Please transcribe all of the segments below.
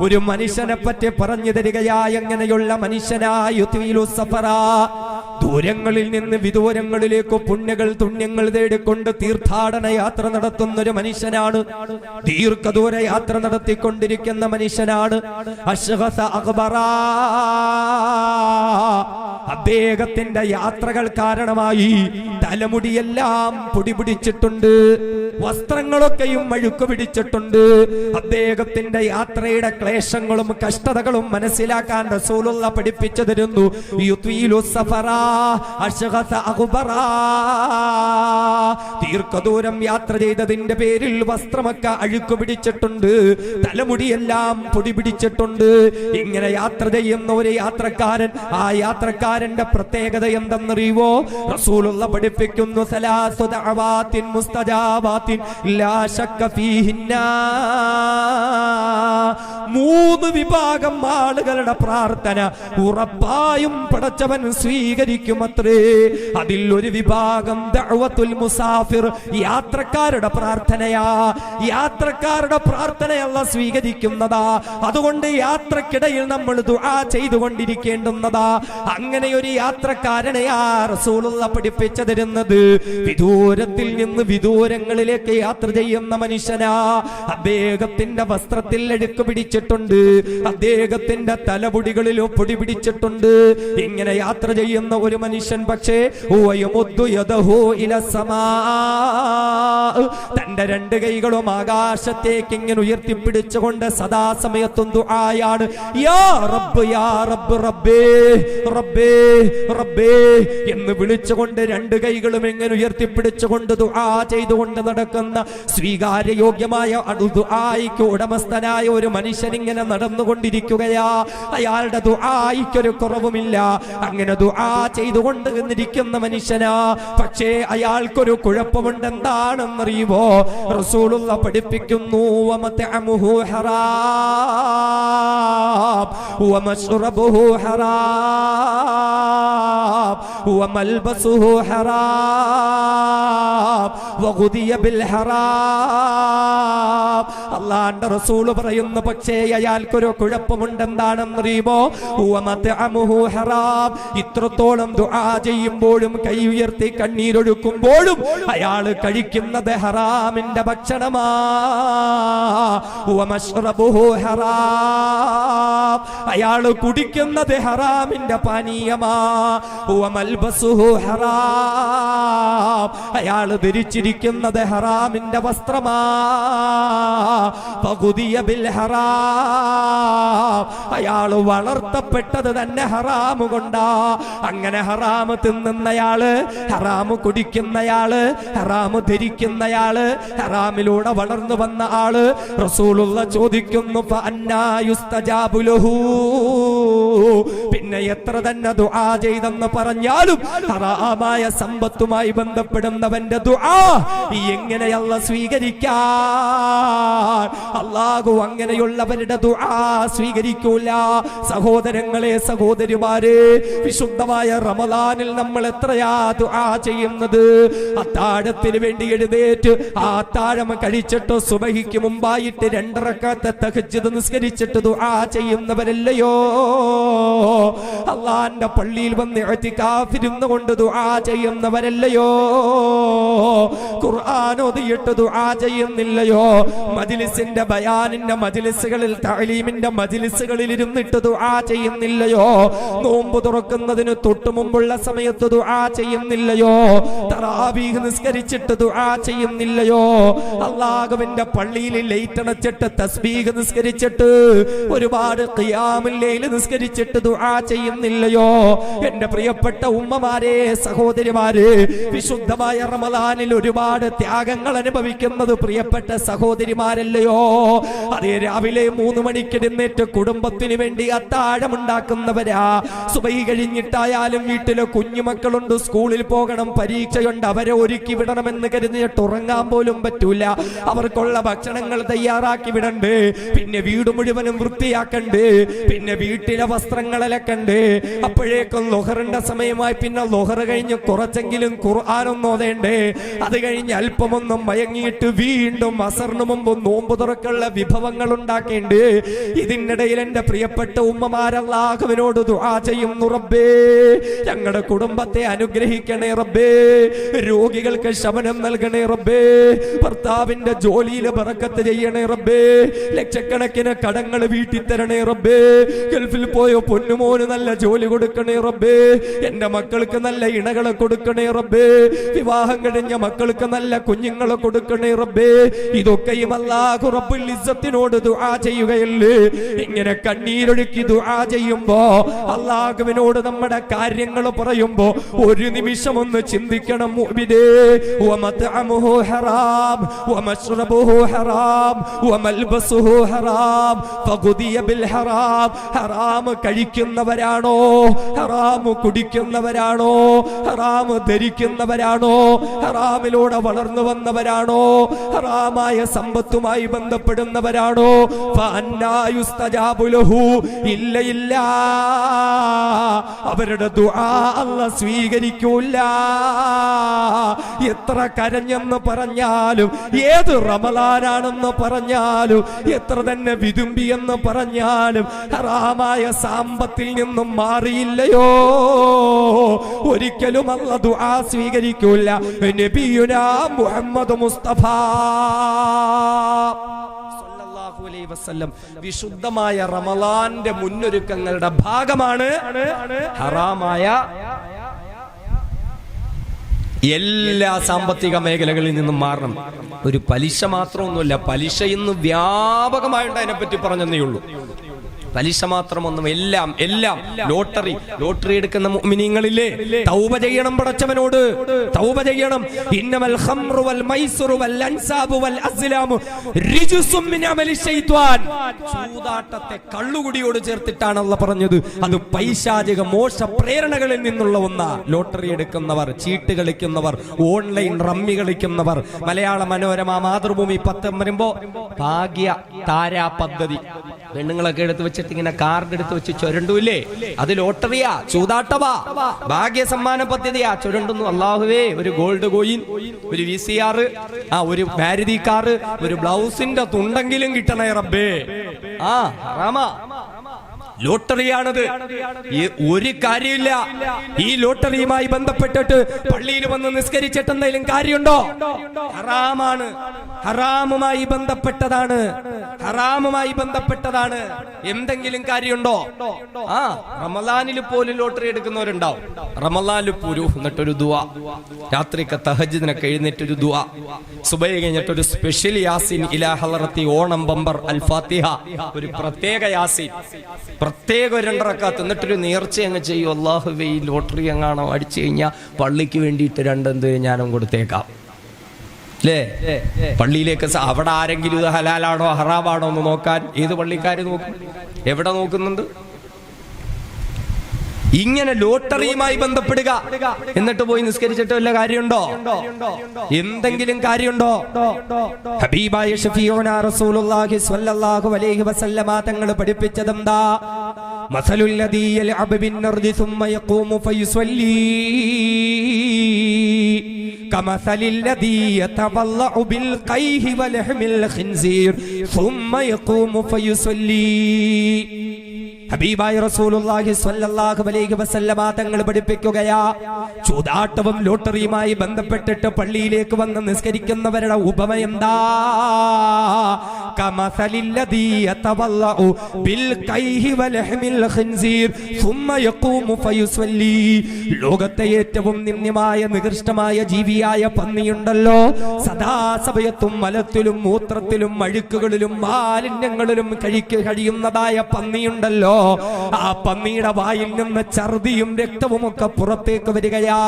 ഒരു മനുഷ്യനെ പറ്റി പറഞ്ഞു തരികയാ എങ്ങനെയുള്ള മനുഷ്യനായ ദൂരങ്ങളിൽ നിന്ന് വിദൂരങ്ങളിലേക്ക് പുണ്യകൾ തുണ്യങ്ങൾ തേടിക്കൊണ്ട് തീർത്ഥാടന യാത്ര നടത്തുന്ന ഒരു മനുഷ്യനാണ്. ദീർഘദൂര യാത്ര നടത്തിക്കൊണ്ടിരിക്കുന്ന മനുഷ്യനാണ്. അഷ്ഹസ അക്ബറ. അദ്ദേഹത്തിന്റെ യാത്രകൾ കാരണമായി തലമുടിയെല്ലാം പൊടി പിടിച്ചിട്ടുണ്ട് വസ്ത്രങ്ങളൊക്കെയും മഴുക്കു പിടിച്ചിട്ടുണ്ട്. അദ്ദേഹത്തിന്റെ യാത്രയുടെ ക്ലേശങ്ങളും കഷ്ടതകളും മനസ്സിലാക്കാൻ റസൂലുള്ള പഠിപ്പിച്ചു തരുന്നു ദീർഘദൂരം യാത്ര ചെയ്തതിന്റെ പേരിൽ വസ്ത്രമൊക്കെ അഴുക്ക് പിടിച്ചിട്ടുണ്ട്. തലമുടിയെല്ലാം പൊടി പിടിച്ചിട്ടുണ്ട്. ഇങ്ങനെ യാത്ര ചെയ്യുന്ന ഒരു യാത്രക്കാരൻ ആ യാത്രക്കാരന്റെ പ്രത്യേകത എന്തെന്നറിയുവോ? റസൂലുള്ള പഠിപ്പിക്കുന്നു സലാസു ദഅവാത്തിൻ മൂന്ന് വിഭാഗം ആളുകളുടെ പ്രാർത്ഥന ഉറപ്പായും പടച്ചവൻ സ്വീകരിക്കുമത്രേ. അതിൽ ഒരു വിഭാഗം ദഅവത്തുൽ മുസാഫിർ യാത്രക്കാരുടെ പ്രാർത്ഥനയാ. യാത്രക്കാരുടെ പ്രാർത്ഥനയല്ല സ്വീകരിക്കുന്നതാ. അതുകൊണ്ട് യാത്രക്കിടയിൽ നമ്മൾ ദുആ ചെയ്തുകൊണ്ടിരിക്കേണ്ടുന്നതാ. അങ്ങനെ ഒരു യാത്രക്കാരനെയാ റസൂലുള്ള പഠിപ്പിച്ചു തരുന്നത് വിദൂരത്തിൽ നിന്ന് വിദൂരങ്ങളിലേക്ക് യാത്ര ചെയ്യുന്ന മനുഷ്യനാ. അദ്ദേഹത്തിന്റെ വസ്ത്രത്തിൽ എടുക്കു പിടിച്ചിട്ടുണ്ട്. അദ്ദേഹത്തിന്റെ തലപുടികളിൽ പൊടി പിടിച്ചിട്ടുണ്ട്. ഇങ്ങനെ യാത്ര ചെയ്യുന്ന ഒരു മനുഷ്യൻ പക്ഷേ. തന്റെ രണ്ട് കൈകളും ആകാശത്തേക്ക് ഇങ്ങനെ ഉയർത്തിപ്പിടിച്ചുകൊണ്ട് സദാസമയത്തും ദുആയാണ്. യാ യാ റബ്ബേ റബ്ബേ റബ്ബേ എന്ന് വിളിച്ചുകൊണ്ട് രണ്ട് കൈകളും എങ്ങനെ ഉയർത്തിപ്പിടിച്ചുകൊണ്ട് ദുആ ചെയ്തുകൊണ്ട് നടക്കുന്ന സ്വീകാര്യയോഗ്യമായ അടു ദുആയിക്ക് ഉടമസ്ഥനായ ഒരു മനുഷ്യൻ ഇങ്ങനെ നടന്നുകൊണ്ടിരിക്കുകയാ. അയാളുടെ ദുആയിക്കൊരു കുറവുമില്ല. അങ്ങനെ ദുആ ചെയ്തുകൊണ്ട് നിന്നിരിക്കുന്ന മനുഷ്യനാ. പക്ഷേ അയാൾക്കൊരു കുഴപ്പമുണ്ട് എന്താണെന്നറിയുമോ റസൂലുള്ള പഠിപ്പിക്കുന്നു ഹറാം ഹറാം ബിൽ ഹറാം. അള്ളാന്റെ റസൂൽ പറയുന്നു പക്ഷേ അയാൾക്കൊരു കുഴപ്പമുണ്ടെന്താണെന്നറിയുമോ? ഹറാം. ഇത്രത്തോളം ദുആ ചെയ്യുമ്പോഴും കൈ ഉയർത്തി കണ്ണീരൊഴുക്കുമ്പോഴും അയാൾ കഴിക്കുന്നത് ഹറാമിന്റെ ഭക്ഷണമാ. ഹറാം. അയാൾ കുടിക്കുന്നത് ഹറാമിന്റെ പാനീയമാ. ഹറാം. അയാൾ ധരിച്ചിരിക്കുന്നത് ഹറാമിന്റെ വസ്ത്രമാ. ബിൽ ഹറാം. അയാൾ വളർത്തപ്പെട്ടത് തന്നെ ഹറാമു കൊണ്ടാ. അങ്ങനെ ഹറാമ് തിന്നുന്നയാൾ ഹറാമ് കുടിക്കുന്നയാൾ ഹറാമ് ധരിക്കുന്നയാൾ ഹറാമിലൂടെ വളർന്നു വന്ന ആൾ റസൂലുള്ള ചോദിക്കുന്നു. പിന്നെ എത്ര തന്നെ ദുആ ചെയ്തെന്ന് പറഞ്ഞാലും ഹറാമായ സമ്പത്തുമായി ബന്ധപ്പെടുന്നവന്റെ ദുആ എങ്ങനെയല്ല സ്വീകരിക്കാൻ? അല്ലാഹു അങ്ങനെയുള്ളവരുടെ ദുആ സ്വീകരിക്കൂല. സഹോദരങ്ങളെ സഹോദരിമാരെ വിശുദ്ധമായ റമദാനിൽ നമ്മൾ എത്രയാ ദുആ ചെയ്യുന്നത്? അത്താഴത്തിന് വേണ്ടി എഴുന്നേറ്റ് ആ അത്താഴം കഴിച്ചിട്ട് സുബഹിക്ക് മുമ്പായിട്ട് രണ്ടറക്കാത്ത തഹജ്ജുദ് നിസ്കരിച്ചിട്ട് ദുആ ചെയ്യുന്നവരല്ലയോ? അള്ളാന്റെ പള്ളിയിൽ വന്ന് ഇഅ്തികാഫിരുന്നു കൊണ്ട് ദുആ ചെയ്യുന്നവരല്ലയോ? ഖുർആൻ ഓതിയിട്ട് ദുആ ചെയ്യുന്നില്ലയോ? മജ്ലിസിന്റെ ബയാനിന്റെ മജ്ലിസുകളിൽ തഅലീമിന്റെ മജ്ലിസുകളിൽ ഇരുന്നിട്ട് ദുആ ചെയ്യുന്നില്ലയോ? നോമ്പ് തുറക്കുന്നതിന് തൊട്ടു മുമ്പുള്ള സമയത്ത് ദുആ ചെയ്യുന്നില്ലയോ? തറാവീഹ് നിസ്കരിച്ചിട്ട് ദുആ ചെയ്യുന്നില്ലയോ? അള്ളാഹുവിന്റെ പള്ളിയിൽ ലൈറ്റ് അണച്ചിട്ട് തസ്ബീഹ് നിസ്കരിച്ചിട്ട് ഒരുപാട് ഖിയാമുൽ ലൈൽ നിസ്കരിച്ചിട്ട് ദുആ ചെയ്യുന്നില്ലയോ? എന്റെ പ്രിയപ്പെട്ട ഉമ്മമാരെ സഹോദരിമാരെ വിശുദ്ധമായ റമദാനിൽ ഒരുപാട് ത്യാഗങ്ങൾ അനുഭവിക്കുന്നത് പ്രിയപ്പെട്ട സഹോദരിമാരല്ലയോ? അതേ രാവിലെ മൂന്ന് മണിക്ക് എഴുന്നേറ്റ് കുടുംബത്തിന് വേണ്ടി അത്താഴമുണ്ടാക്കുന്നവരാ. സുബൈ കഴിഞ്ഞിട്ടായാലും വീട്ടിലെ കുഞ്ഞുമക്കളുണ്ട് സ്കൂളിൽ പോകണം പരീക്ഷയുണ്ട് അവരെ ഒരുക്കി വിടണമെന്ന് കരുതിയിട്ട് ഉറങ്ങാൻ പോലും പറ്റൂല. അവർക്കുള്ള ഭക്ഷണങ്ങൾ തയ്യാറാക്കി വിടണ്ടേ? പിന്നെ വീട് മുഴുവനും വൃത്തിയാക്കണ്ടേ? പിന്നെ വീട്ടിലെ വസ്ത്രങ്ങൾ അലക്കണ്ടേ അപ്പോഴേക്കും ലൊഹറിന്റെ സമയമായി പിന്നെ ലൊഹർ കഴിഞ്ഞ് കുറച്ചെങ്കിലും ഖുർആാനൊന്നും ഓതേണ്ടേ. അത് കഴിഞ്ഞ് അല്പമൊന്നും മയങ്ങിയിട്ട് വീണ്ടും അസറിന് മുമ്പ് നോമ്പ് തുറക്കുള്ള വിഭവങ്ങൾ ഉണ്ടാക്കേണ്ടേ. ഇതിനിടയിൽ എന്റെ പ്രിയപ്പെട്ട ഉമ്മമാരല്ലാഹുവിനോട് ദുആ ചെയ്യുന്നു റബ്ബേ. ഞങ്ങളുടെ കുടുംബത്തെ അനുഗ്രഹിക്കണേ റബ്ബേ. രോഗികൾക്ക് ശമനം നൽകണേ റബ്ബേ. ഭർത്താവിന്റെ ജോലിയിൽ പറക്കത്ത് ചെയ്യണേ റബ്ബേ. ലക്ഷക്കണക്കിന് കടങ്ങൾ വീട്ടിൽ തരണേ റബ്ബേ. ഗൾഫിൽ പോയ പൊന്നുമോന് നല്ല ജോലി കൊടുക്കണേ റബ്ബേ. എന്റെ മക്കൾക്ക് നല്ല ഇണകളെ കൊടുക്കണേ റബ്ബേ. വിവാഹം കഴിഞ്ഞ മക്കൾക്ക് നല്ല കുഞ്ഞുങ്ങളെ കൊടുക്കണേ റബ്ബേ. ഇതൊക്കെയും അല്ലാഹു റബ്ബുൽ ഇസ്സത്തിനോട് ദുആ ചെയ്യുകയല്ലേ. ഇങ്ങനെ കണ്ണീരൊഴുക്കി ദുആ ചെയ്യുമ്പോ അല്ലാഹുവിനോട് നമ്മുടെ കാര്യങ്ങൾ പറയുമ്പോ ഒരു നിമിഷം ഒന്ന് ചിന്തിക്കണം വമത്അമുഹു ഹറാം വമശ്റബുഹു ഹറാം വമൽബസുഹു ഹറാം ഫഖുദിയ ബിൽ ഹറാം. ഹറാം കഴിക്കുന്നവരാണോ ഹറാമ് കുടിക്കുന്നവരാണോ? ഹറാമ് ധരിക്കുന്നവരാണോ? ഹറാമിലൂടെ വളർന്നു വന്നവരാണോ? ഹറാമായ സമ്പത്തുമായി ബന്ധപ്പെടുന്നവരാണോ. ഇല്ല ഇല്ല. അവരുടെ അല്ല സ്വീകരിക്കൂല എത്ര കരഞ്ഞെന്ന് പറഞ്ഞാലും ഏത് റമലാനാണെന്ന് പറഞ്ഞാലും എത്ര തന്നെ വിതുമ്പിയെന്ന് പറഞ്ഞാലും ഹറാമായ സാമ്പത്തിൽ നിന്നും മാറിയില്ലയോ? ഒരിക്കലും അല്ല ദുആ സ്വീകരിക്കൂല. നബിയുനാ മുഹമ്മദ് മുസ്തഫ. വിശുദ്ധമായ റമലാന്റെ മുന്നൊരുക്കങ്ങളുടെ ഭാഗമാണ് ഹറാമായ എല്ലാ സാമ്പത്തിക മേഖലകളിൽ നിന്നും മാറണം. ഒരു പലിശ മാത്രമൊന്നുമില്ല പലിശ ഇന്ന് വ്യാപകമായിട്ട് അതിനെപ്പറ്റി പറഞ്ഞതേ ഉള്ളൂ. പലിശ മാത്രമൊന്നും എല്ലാം എല്ലാം. ലോട്ടറി ലോട്ടറി എടുക്കുന്ന മിനിങ്ങളില്ലേ തൗബ ചെയ്യണം പടച്ചവനോട്. തൗബ ചെയ്യണം. ഇന്നമൽ ഖംറു വൽ വൽ അൻസാബു വൽ ശൈത്വാൻ. ചൂതാട്ടത്തെ കള്ളുകുടിയോട് ചേർത്തിട്ടാണ് അല്ല പറഞ്ഞത്. അത് പൈശാചിക മോശ പ്രേരണകളിൽ നിന്നുള്ള ഒന്നാ. ലോട്ടറി എടുക്കുന്നവർ ചീട്ട് കളിക്കുന്നവർ ഓൺലൈൻ റമ്മി കളിക്കുന്നവർ. മലയാള മനോരമ മാതൃഭൂമി പത്ത് വരുമ്പോ ഭാഗ്യ താരാ പദ്ധതി പെണ്ണുങ്ങളൊക്കെ എടുത്ത് വെച്ചിട്ട് ഇങ്ങനെ കാർഡ് എടുത്ത് വെച്ച് ചുരണ്ടൂല്ലേ? അത് ലോട്ടറിയാ ചൂതാട്ടവാ. ഭാഗ്യ സമ്മാന പദ്ധതിയാ. ചുരണ്ടുന്നു അള്ളാഹുവേ ഒരു ഗോൾഡ് കോയിൻ ഒരു വി സി ആറ് ആ ഒരു മാരുതി കാറ് ഒരു ബ്ലൗസിന്റെ തുണ്ടെങ്കിലും കിട്ടണേ റബ്ബേ. ആ ഹറാമാ. ലോട്ടറിയാണത്. ഒരു കാര്യമില്ല. ഈ ലോട്ടറിയുമായി ബന്ധപ്പെട്ടിട്ട് പള്ളിയിൽ വന്ന് നിസ്കരിച്ചിട്ട് എന്തെങ്കിലും കാര്യമുണ്ടോ? ഹറാമാണ്. ഹറാമുമായി ബന്ധപ്പെട്ടതാണ്. ഹറാമുമായി ബന്ധപ്പെട്ടതാണ്. എന്തെങ്കിലും കാര്യമുണ്ടോ? ആ റമലാനിൽ പോലും ലോട്ടറി എടുക്കുന്നവരുണ്ടാവും. റമലാനിൽ പോലും എന്നിട്ടൊരു ദുവ രാത്രിക്ക് തഹജിദിനൊക്കെ എഴുന്നേറ്റൊരു ദുവ സുബൈ കഴിഞ്ഞിട്ടൊരു സ്പെഷ്യൽ യാസിൻ ഇലാഹലറത്തി ഓണം ബമ്പർ അൽ ഫാത്തിഹ ഒരു പ്രത്യേക യാസിൻ. പ്രത്യേക രണ്ടറക്കാത്ത് എന്നിട്ടൊരു നേർച്ച അങ്ങ് ചെയ്യും. അള്ളാഹു ഈ ലോട്ടറി എങ്ങാണോ അടിച്ചു കഴിഞ്ഞാൽ പള്ളിക്ക് വേണ്ടിയിട്ട് രണ്ടെന്ത് ഞാനും കൊടുത്തേക്കാം. അല്ലേ പള്ളിയിലേക്ക് അവിടെ ആരെങ്കിലും ഇത് ഹലാലാണോ ഹറാമാണോ എന്ന് നോക്കാൻ ഏത് പള്ളിക്കാർ നോക്കും? എവിടെ നോക്കുന്നുണ്ട്? ഇങ്ങനെ ലോട്ടറിയുമായി ബന്ധപ്പെടുക എന്നിട്ട് പോയി നിസ്കരിച്ചിട്ട് വല്ല കാര്യമുണ്ടോ എന്തെങ്കിലും കാര്യമുണ്ടോ ഹബീബായ ഷഫീഉനാ റസൂലുള്ളാഹി സ്വല്ലല്ലാഹു അലൈഹി വസല്ലമ തങ്ങൾ പഠിപ്പിച്ചതെന്താ മസലുൽ ലദീ യൽഅബു ബിന്നർദി സുമ്മ യഖൂമു ഫയുസല്ലി كمثل الذي يتبلع بالقيه ولحم الخنزير ثم يقوم فيصلي ഹബീബായ റസൂലുള്ളാഹി സ്വല്ലല്ലാഹു അലൈഹി വസല്ലമ തങ്ങൾ പഠിപ്പിക്കുകയാ ചൂതാട്ടവും ലോട്ടറിയുമായി ബന്ധപ്പെട്ടിട്ട് പള്ളിയിലേക്ക് വന്ന് നിസ്കരിക്കുന്നവരുടെ ഉപമ എന്താ കമസലില്ലദീ യതവല്ലഉ ബിൽ കൈഹി വലഹ്മിൽ ഖിൻസീർ ثم يقوم فيصلي ലോകത്തെ ഏറ്റവും നിന്ദ്യമായ നികൃഷ്ടമായ ജീവിയായ പന്നിയുണ്ടല്ലോ സദാസമയത്തും മലത്തിലും മൂത്രത്തിലും അഴുക്കുകളിലും മാലിന്യങ്ങളിലും കഴിക്ക് കഴിയുന്നതായ പന്നിയുണ്ടല്ലോ ആ പന്നിയുടെ വായിൽ നിന്ന് ഛർദിയും രക്തവും ഒക്കെ പുറത്തേക്ക് വരികയാ.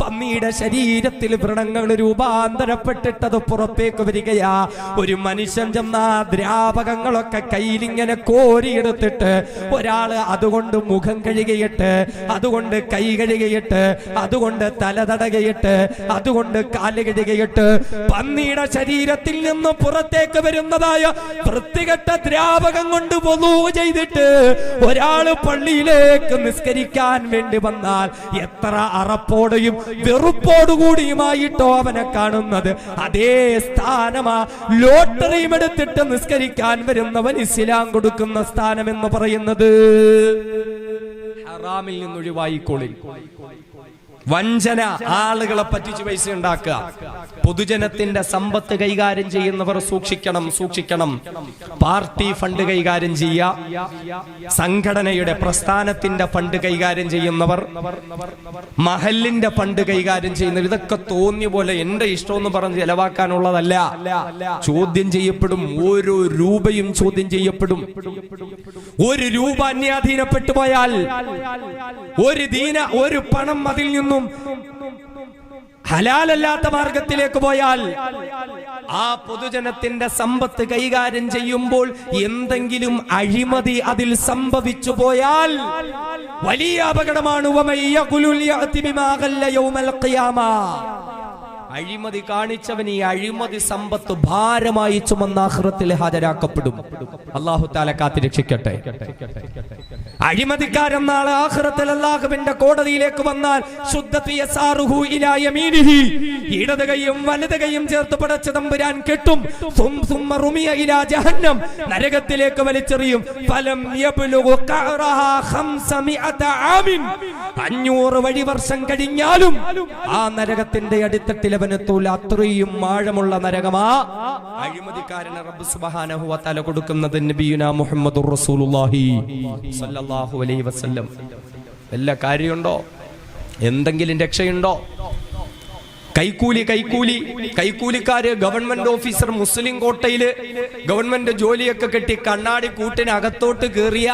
പന്നിയുടെ ശരീരത്തിൽ വ്രണങ്ങൾ രൂപാന്തരപ്പെട്ടിട്ടത് പുറത്തേക്ക് വരികയാ. ഒരു മനുഷ്യൻ ചെന്ന ദ്രാവകങ്ങളൊക്കെ കയ്യിലിങ്ങനെ കോരിയെടുത്തിട്ട് ഒരാൾ അതുകൊണ്ട് മുഖം കഴുകിയിട്ട് അതുകൊണ്ട് കൈ കഴുകിയിട്ട് അതുകൊണ്ട് തല തടകയിട്ട് അതുകൊണ്ട് കാൽ കഴുകിയിട്ട് പന്നിയുടെ ശരീരത്തിൽ നിന്ന് പുറത്തേക്ക് വരുന്നതായ വൃത്തികെട്ട ദ്രാവകം കൊണ്ട് പൊതു ചെയ്തിട്ട് ഒരാൾ പള്ളിയിലേക്ക് നിസ്കരിക്കാൻ വേണ്ടി വന്നാൽ എത്ര അറപ്പോടെയും വെറുപ്പോടുകൂടിയുമായിട്ടോ അവനെ കാണുന്നത്. അതേ സ്ഥാനമാ ലോട്ടറിയും എടുത്തിട്ട് നിസ്കരിക്കാൻ വരുന്നവൻ ഇസ്ലാം കൊടുക്കുന്ന സ്ഥാനം എന്ന് പറയുന്നത്. ഹറാമിൽ നിന്നൊഴിവായിക്കോളി. വഞ്ചന ആളുകളെ പറ്റിച്ച് പൈസ ഉണ്ടാക്കുക. പൊതുജനത്തിന്റെ സമ്പത്ത് കൈകാര്യം ചെയ്യുന്നവർ സൂക്ഷിക്കണം സൂക്ഷിക്കണം. പാർട്ടി ഫണ്ട് കൈകാര്യം ചെയ്യുക. സംഘടനയുടെ പ്രസ്ഥാനത്തിന്റെ ഫണ്ട് കൈകാര്യം ചെയ്യുന്നവർ മഹലിന്റെ ഫണ്ട് കൈകാര്യം ചെയ്യുന്നവർ. ഇതൊക്കെ തോന്നിയ പോലെ എന്റെ ഇഷ്ടമെന്ന് പറഞ്ഞ് ചെലവാക്കാനുള്ളതല്ല. ചോദ്യം ചെയ്യപ്പെടും ഓരോ രൂപയും ചോദ്യം ചെയ്യപ്പെടും. ഒരു രൂപ അന്യാധീനപ്പെട്ടു പോയാൽ ഒരു ദീന ഒരു പണം അതിൽ നിന്നും ഹലാലല്ലാത്ത മാർഗത്തിലേക്ക് പോയാൽ ആ പൊതുജനത്തിന്റെ സമ്പത്ത് കൈകാര്യം ചെയ്യുമ്പോൾ എന്തെങ്കിലും അഴിമതി അതിൽ സംഭവിച്ചു പോയാൽ വലിയ അപകടമാണ്. അഴിമതി കാണിച്ചവൻ ഈ അഴിമതി സമ്പത്ത് ഭാരമായി ചുമന്ന ആഖിറത്തിൽ ഹാജരാക്കപ്പെടും. അള്ളാഹു താല കാത്തിരക്ഷിക്കട്ടെ അഴിമതിക്കാരൻ നാളെ ആഹ്റത്തിൽ അള്ളാഹുവിന്റെ കോടതിയിലേക്ക് വന്നാൽ. ഇടത് കൈയും വലത് കൈയും ചേർത്ത് പടച്ച തമ്പുരാൻ കെട്ടും. നരകത്തിലേക്ക് വലിച്ചെറിയും. ഫലം. അഞ്ഞൂറ് വഴി വർഷം കഴിഞ്ഞാലും ആ നരകത്തിന്റെ അടിത്തട്ടിൽ അവനെത്തൂല അത്രയും ആഴമുള്ള നരകമാ. അഴിമതിക്കാരന് റബ്ബ് സുബ്ഹാനഹു വ തആല കൊടുക്കുന്നത് നബിയുന മുഹമ്മദുർ റസൂലുള്ളാഹി സല്ലല്ലാഹു അലൈഹി വസല്ലം. വല്ല കാര്യമുണ്ടോ? എന്തെങ്കിലും രക്ഷയുണ്ടോ? കൈക്കൂലി കൈക്കൂലി. കൈക്കൂലിക്കാര് ഗവൺമെന്റ് ഓഫീസർ മുസ്ലിം കോട്ടയിൽ ഗവൺമെന്റ് ജോലിയൊക്കെ കെട്ടി കണ്ണാടി കൂട്ടിനകത്തോട്ട് കയറിയ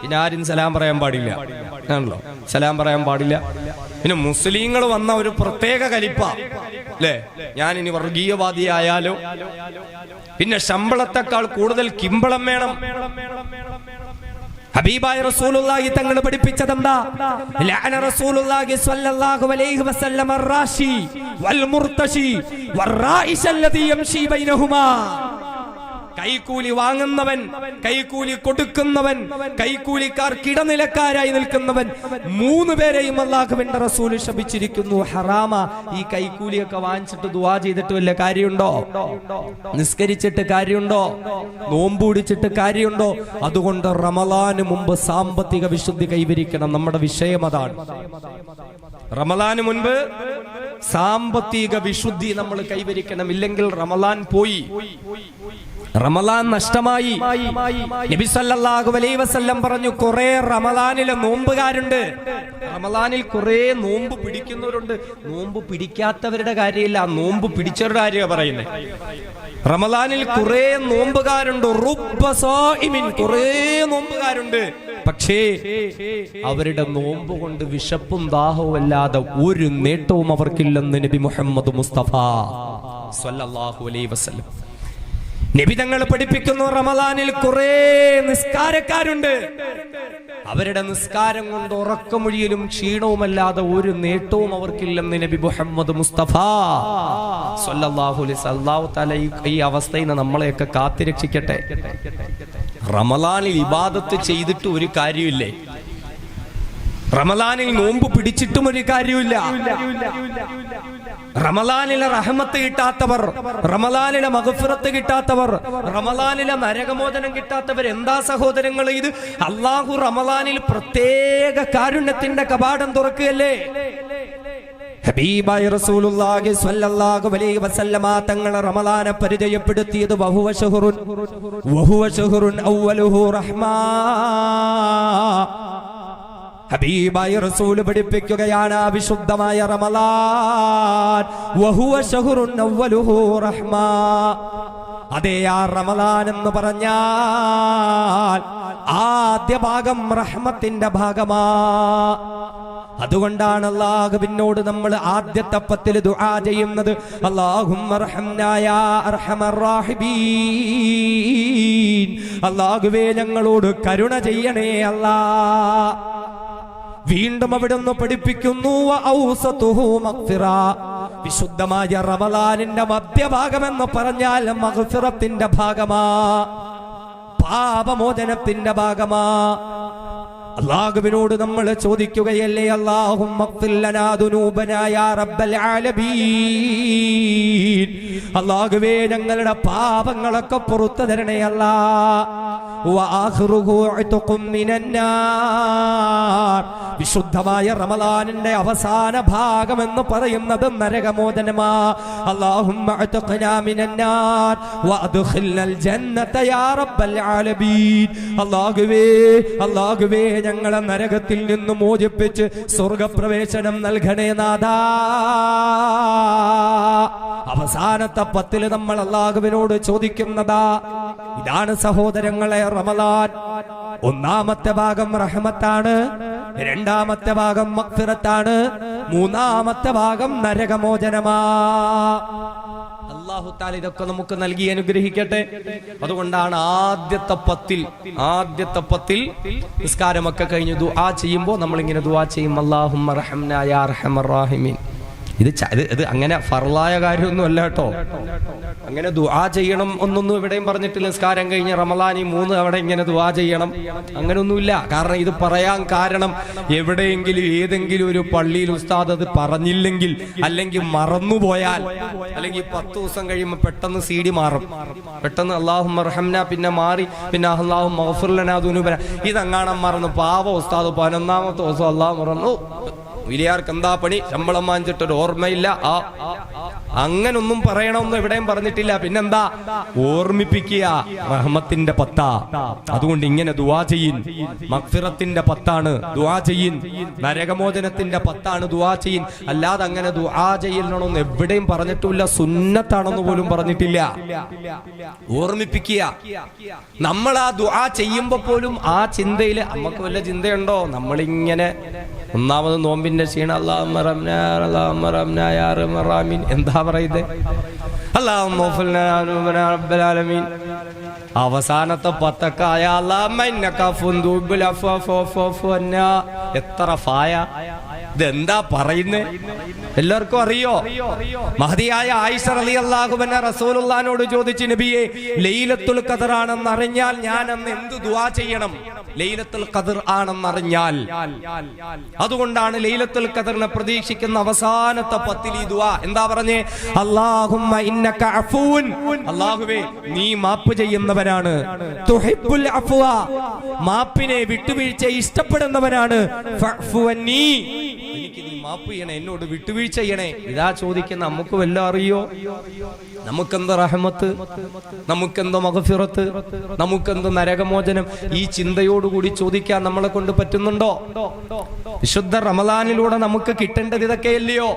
പിന്നെ ആരും സലാം പറയാൻ പാടില്ല. ആണല്ലോ? സലാം പറയാൻ പാടില്ല. പിന്നെ മുസ്ലിങ്ങൾ വന്ന ഒരു പ്രത്യേക കലിപ്പ. അല്ലേ ഞാൻ ഇനി വർഗീയവാദിയായാലോ പിന്നെ ശമ്പളത്തെക്കാൾ കൂടുതൽ കിമ്പളം വേണം. ഹബീബായ റസൂലുള്ളാഹി തങ്ങൾ പഠിപ്പിച്ചതെന്താ? ലഅന റസൂലുള്ളാഹി സ്വല്ലല്ലാഹു അലൈഹി വസല്ലം റാഷി വൽ മുർതശി വറായിസ് അല്ലദി യംശി ബൈനഹുമാ. കൈക്കൂലി വാങ്ങുന്നവൻ കൈക്കൂലി കൊടുക്കുന്നവൻ കൈക്കൂലിക്കാർക്ക് ഇടനിലക്കാരായി നിൽക്കുന്നവൻ. മൂന്ന് പേരെയും അള്ളാഹുവിന്റെ റസൂൽ ശപിച്ചിരിക്കുന്നു. ഹറാമ ഈ കൈക്കൂലിയൊക്കെ വാങ്ങിച്ചിട്ട് ദുവാ ചെയ്തിട്ട് വല്ല കാര്യമുണ്ടോ? നിസ്കരിച്ചിട്ട് കാര്യമുണ്ടോ? നോമ്പൂടിച്ചിട്ട് കാര്യമുണ്ടോ? അതുകൊണ്ട് റമലാന് മുമ്പ് സാമ്പത്തിക വിശുദ്ധി കൈവരിക്കണം. നമ്മുടെ വിഷയം അതാണ്. റമലാന് മുൻപ് സാമ്പത്തിക വിശുദ്ധി നമ്മൾ കൈവരിക്കണം. ഇല്ലെങ്കിൽ റമലാൻ പോയി. റമലാൻ നഷ്ടമായി. നബി സല്ലല്ലാഹു അലൈഹി വസല്ലം പറഞ്ഞു കുറെ റമലാനിലെ നോമ്പുകാരുണ്ട്. റമലാനിൽ കുറെ നോമ്പ് പിടിക്കുന്നവരുണ്ട്. നോമ്പ് പിടിക്കാത്തവരുടെ കാര്യമില്ല നോമ്പ് പിടിച്ചവരുടെ കാര്യമാണ് പറയുന്നത് റമലാനിൽ കുറെ നോമ്പുകാരുണ്ട്. കുറെ നോമ്പുകാരുണ്ട്. പക്ഷേ അവരുടെ നോമ്പ് കൊണ്ട് വിശപ്പും ദാഹവും അല്ലാതെ ഒരു നേട്ടവും അവർക്കില്ലെന്ന് നബി മുഹമ്മദ് മുസ്തഫ സല്ലല്ലാഹു അലൈഹി വസല്ലം. നബി തങ്ങൾ പഠിപ്പിക്കുന്നു റമദാനിൽ കുറെ നിസ്കാരക്കാരുണ്ട്. അവരുടെ നിസ്കാരം കൊണ്ട് ഉറക്കമൊഴിയിലും ക്ഷീണവുമല്ലാതെ ഒരു നേട്ടവും അവർക്കില്ലെന്ന് നബി മുഹമ്മദ് മുസ്തഫ. ഈ അവസ്ഥയിൽ നിന്ന് നമ്മളെയൊക്കെ കാത്തിരക്ഷിക്കട്ടെ. റമദാനിൽ ഇബാദത്ത് ചെയ്തിട്ട് ഒരു കാര്യമില്ലേ റമദാനിൽ നോമ്പ് പിടിച്ചിട്ടും ഒരു കാര്യമില്ല റമദാനിലെ റഹമത്ത് കിട്ടാത്തവർ റമലാനിലെ മഹഫിറത്ത് കിട്ടാത്തവർ റമലാനിലെ നരകമോചനം കിട്ടാത്തവർ എന്താ സഹോദരങ്ങൾ ഇത്? അള്ളാഹു റമലാനിൽ പ്രത്യേക കാരുണ്യത്തിന്റെ കവാടം തുറക്കുകയല്ലേ? ഹബീബായ റസൂലുള്ളാഹി സ്വല്ലല്ലാഹു അലൈഹി വസല്ലമ തങ്ങളെ റമളാനെ പരിചയപ്പെടുത്തിയത് വഹുവ ശഹറുൻ വഹുവ ശഹറുൻ അവ്വലുഹു റഹ്മാ. ഹബീബായ റസൂൽ പഠിപ്പിക്കുകയാണ് വിശുദ്ധമായ റമലാൻ. വഹുവ റഹ്മാ. അതേ ആ റമലാൻ എന്ന് പറഞ്ഞാൽ ആദ്യ ഭാഗം റഹ്മത്തിന്റെ ഭാഗമാ. അതുകൊണ്ടാണ് അള്ളാഹുവിനോട് നമ്മൾ ആദ്യത്തെ പത്തിൽ ദുആ ചെയ്യുന്നത്. അള്ളാഹുവേ ഞങ്ങളോട് കരുണ ചെയ്യണേ അല്ലാ. വീണ്ടും അവിടുന്ന് പഠിപ്പിക്കുന്നു. വിശുദ്ധമായ റമലാനിന്റെ മധ്യഭാഗം എന്ന് പറഞ്ഞാൽ മഗ്ഫിറത്തിന്റെ ഭാഗമാ പാപമോചനത്തിന്റെ ഭാഗമാ അള്ളാഹുവിനോട് നമ്മൾ ചോദിക്കുകയല്ലേ അള്ളാഹും അള്ളാഹുവേ ഞങ്ങളുടെ പാപങ്ങളൊക്കെ പുറത്തു തരണേ അല്ലാ. വിശുദ്ധമായ റമലാനിന്റെ അവസാന ഭാഗം എന്ന് പറയുന്നത് നരകമോചനമാ അല്ലാഹുമ്മ അള്ളാഹുവേ മിനന്നാർ ഞങ്ങളെ നരകത്തിൽ നിന്നും മോചിപ്പിച്ച് സ്വർഗപ്രവേശനം നൽകണേ നാഥ. അവസാനത്തെ പത്തിൽ നമ്മൾ അള്ളാഹുവിനോട് ചോദിക്കുന്നതാ ഇതാണ് സഹോദരങ്ങളെ റമലാൻ ഒന്നാമത്തെ ഭാഗം റഹ്മത്താണ് രണ്ടാമത്തെ ഭാഗം മക്ഫിറത്താണ് മൂന്നാമത്തെ ഭാഗം നരകമോചനമാ. അള്ളാഹു താല ഇതൊക്കെ നമുക്ക് നൽകി അനുഗ്രഹിക്കട്ടെ. അതുകൊണ്ടാണ് ആദ്യത്തെ പത്തിൽ ആദ്യത്തെ പത്തിൽ നിസ്കാരമൊക്കെ കഴിഞ്ഞു ദുആ ചെയ്യുമ്പോൾ നമ്മളിങ്ങനെ ദുആ ചെയ്യും. അള്ളാഹും ഇത് ഇത് അങ്ങനെ ഫർലായ കാര്യമൊന്നും അല്ല കേട്ടോ. അങ്ങനെ ദുആ ചെയ്യണം എന്നൊന്നും എവിടെയും പറഞ്ഞിട്ടില്ല. നിസ്കാരം കഴിഞ്ഞ് റമലാനി മൂന്ന് അവിടെ ഇങ്ങനെ ദുആ ചെയ്യണം. അങ്ങനെയൊന്നുമില്ല. കാരണം ഇത് പറയാൻ കാരണം എവിടെയെങ്കിലും ഏതെങ്കിലും ഒരു പള്ളിയിൽ ഉസ്താദ് അത് പറഞ്ഞില്ലെങ്കിൽ അല്ലെങ്കിൽ മറന്നുപോയാൽ അല്ലെങ്കിൽ പത്ത് ദിവസം കഴിയുമ്പോൾ പെട്ടെന്ന് സി ഡി മാറും. പെട്ടെന്ന് അള്ളാഹു മർഹംന പിന്നെ മാറി. പിന്നെ അള്ളാഹു മഹഫുർലനാദുനുബന ഇതങ്ങാണം മറന്ന്? പാവ ഉസ്താദ് പതിനൊന്നാമത്തെ ദിവസം അള്ളാഹു മറന്നു. വലിയാർക്ക് എന്താ പണി? ശമ്പളം വാങ്ങിച്ചിട്ടൊരു ഓർമ്മയില്ല. ആ അങ്ങനൊന്നും പറയണമെന്ന് എവിടെയും പറഞ്ഞിട്ടില്ല. പിന്നെന്താ? ഓർമ്മിപ്പിക്കുക. റഹ്മത്തിന്റെ പത്താ. അതുകൊണ്ട് ഇങ്ങനെ ദുവാ ചെയ്യിൻ മക്ഫിറത്തിന്റെ പത്താണ്. ദുവാ ചെയ്യിൻ നരകമോചനത്തിന്റെ പത്താണ് ദുവാ ചെയ്യിൻ അല്ലാതെ അങ്ങനെ ദുവാ ചെയ്യണമെന്ന് എവിടെയും പറഞ്ഞിട്ടില്ല. സുന്നത്താണെന്ന് പോലും പറഞ്ഞിട്ടില്ല. ഓർമ്മിപ്പിക്കുക. നമ്മൾ ആ ദുആ ചെയ്യുമ്പോ പോലും ആ ചിന്തയിൽ നമുക്ക് വല്ല ചിന്തയുണ്ടോ? നമ്മളിങ്ങനെ ഒന്നാമത് നോമ്പിന്റെ ക്ഷീണം. റഹീം. എന്താ പറയുന്നത് അവസാനത്തെ പത്തക്കായ എത്ര ഫായ. ഇതെന്താ പറയുന്നേ? എല്ലാവർക്കും അറിയോ? മഹതിയായ ആയിഷ അലി അള്ളാഹുബന റസൂലുള്ളാനോട് ചോദിച്ചു നബിയെ ലൈലത്തുൽ ഖദർ ആണെന്ന് അറിഞ്ഞാൽ ഞാൻ അന്ന് എന്ത് ദുആ ചെയ്യണം? ലൈലത്തുൽ ഖദർ ആണെന്ന് അറിഞ്ഞാൽ അതുകൊണ്ടാണ് ലൈലത്തുൽ ഖദറിനെ പ്രതീക്ഷിക്കുന്ന അവസാനത്തെ പത്തിൽ ഈ ദുആ. എന്താ പറഞ്ഞേ? അല്ലാഹുമ്മ ഇന്നക അഫൂൻ. അല്ലാഹുവേ നീ മാപ്പ് ചെയ്യുന്നവനാണ്. തുഹിബ്ബുൽ അഫ്വ. മാപ്പിനെ വിട്ടുവീഴ്ച ഇഷ്ടപ്പെടുന്നവനാണ്. ഫഅഫു. മാപ്പ് ചെയ്യണേ എന്നോട് വിട്ടുവീഴ്ച ചെയ്യണേ. ഇതാ ചോദിക്കുന്ന നമുക്ക് വല്ല അറിയോ? നമുക്കെന്ത് റഹമത്ത്? നമുക്കെന്ത് മകഫിറത്ത് നമുക്കെന്ത് നരകമോചനം? ഈ ചിന്തയോടുകൂടി ചോദിക്കാൻ നമ്മളെ കൊണ്ട് പറ്റുന്നുണ്ടോ? വിശുദ്ധ റമലാനിലൂടെ നമുക്ക് കിട്ടേണ്ടത് ഇതൊക്കെയല്ലയോ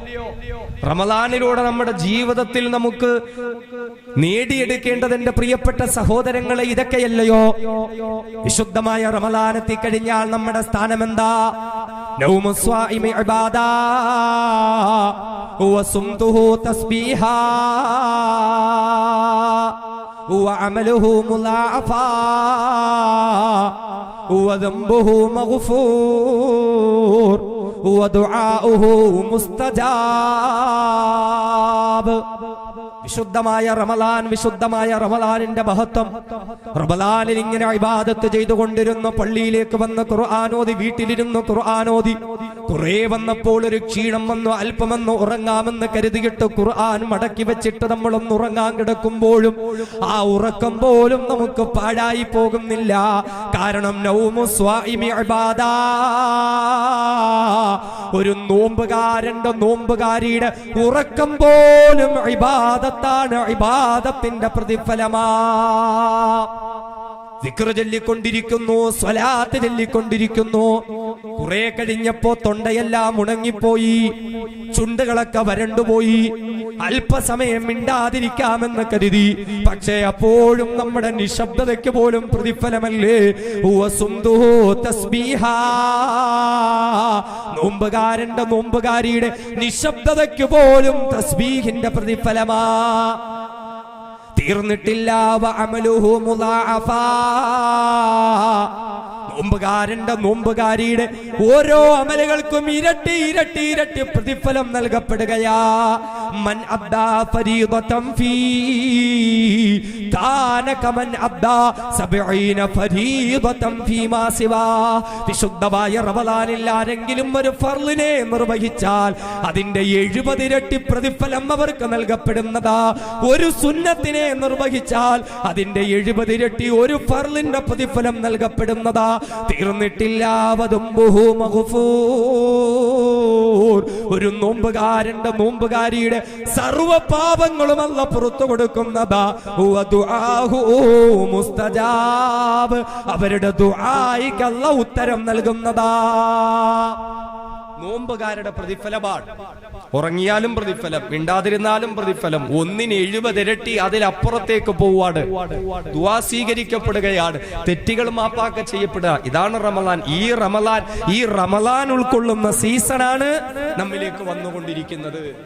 റമലാനിലൂടെ നമ്മുടെ ജീവിതത്തിൽ നമുക്ക് നേടിയെടുക്കേണ്ടത് എന്റെ പ്രിയപ്പെട്ട സഹോദരങ്ങളെ ഇതൊക്കെയല്ലയോ വിശുദ്ധമായ റമലാനെത്തി കഴിഞ്ഞാൽ നമ്മുടെ സ്ഥാനം എന്താ نوم الصائم عبادة وصمته تسبيحا وعمله مضاعفا وذنبه مغفور ودعاؤه مستجاب. വിശുദ്ധമായ റമലാൻ വിശുദ്ധമായ റമലാനിന്റെ മഹത്വം. റമലാനിൽ ഇങ്ങനെ ഇബാദത്ത് ചെയ്തുകൊണ്ടിരുന്ന പള്ളിയിലേക്ക് വന്ന് ഖുർആാനോദി വീട്ടിലിരുന്ന് ഖുർആാനോദി കുറെ വന്നപ്പോൾ ഒരു ക്ഷീണം വന്നു അല്പമെന്ന് ഉറങ്ങാമെന്ന് കരുതിയിട്ട് ഖുർആൻ മടക്കി വെച്ചിട്ട് നമ്മളൊന്ന് ഉറങ്ങാൻ കിടക്കുമ്പോഴും ആ ഉറക്കം പോലും നമുക്ക് പാഴായി പോകുന്നില്ല. കാരണം. ഒരു നോമ്പുകാരന്റെ നോമ്പുകാരിയുടെ ഉറക്കം പോലും ഇബാദത്താണ് ഇബാദത്തിന്റെ പ്രതിഫലമാ. വിക്ര ചൊല്ലിക്കൊണ്ടിരിക്കുന്നു സ്വലാത്ത് ചൊല്ലിക്കൊണ്ടിരിക്കുന്നു. കുറെ കഴിഞ്ഞപ്പോ തൊണ്ടയെല്ലാം ഉണങ്ങിപ്പോയി. ചുണ്ടുകളൊക്കെ വരണ്ടുപോയി. അല്പസമയം മിണ്ടാതിരിക്കാമെന്ന് കരുതി. പക്ഷേ അപ്പോഴും നമ്മുടെ നിശബ്ദതയ്ക്ക് പോലും പ്രതിഫലമല്ലേ. നോമ്പുകാരന്റെ നോമ്പുകാരിയുടെ നിശബ്ദതയ്ക്ക് പോലും തസ്ബീഹിന്റെ പ്രതിഫലമാ. തീർന്നിട്ടില്ല. അമലുഹു. നോമ്പുകാരന്റെ നോമ്പുകാരിയുടെ ഓരോ അമലുകൾക്കും ഇരട്ടി ഇരട്ടി ഇരട്ടി പ്രതിഫലം നൽകപ്പെടുകയാ. മൻ അബ്ദാ ഫീ അബ്ദാ സബഈന ഫരീദതൻ ഫീമാ സിവാ. ഒരു ഫർളിനെ നിർവഹിച്ചാൽ അതിന്റെ എഴുപത് ഇരട്ടി പ്രതിഫലം അവർക്ക് നൽകപ്പെടുന്നതാ. ഒരു സുന്നത്തിനെ നിർവഹിച്ചാൽ അതിന്റെ എഴുപത് ഇരട്ടി ഒരു ഫർളിന്റെ പ്രതിഫലം നൽകപ്പെടുന്നതാ. തീർന്നിട്ടില്ലാവതും ഒരു നോമ്പുകാരന്റെ നോമ്പുകാരിയുടെ സർവ പാപങ്ങളും അല്ല പുറത്തു കൊടുക്കുന്നതാ. മുസ്തജാബ്. അവരുടെ ഉത്തരം നൽകുന്നതാ. നോമ്പുകാരുടെ പ്രതിഫലമാണ്. ഉറങ്ങിയാലും പ്രതിഫലം മിണ്ടാതിരുന്നാലും പ്രതിഫലം. ഒന്നിന് എഴുപത് ഇരട്ടി അതിലപ്പുറത്തേക്ക് പോവാട് ദുവാ സ്വീകരിക്കപ്പെടുകയാണ്. തെറ്റുകൾ മാപ്പാക്ക ചെയ്യപ്പെടുക. ഇതാണ് റമലാൻ. ഈ റമലാൻ ഈ റമലാൻ ഉൾക്കൊള്ളുന്ന സീസണാണ് നമ്മിലേക്ക് വന്നുകൊണ്ടിരിക്കുന്നത്.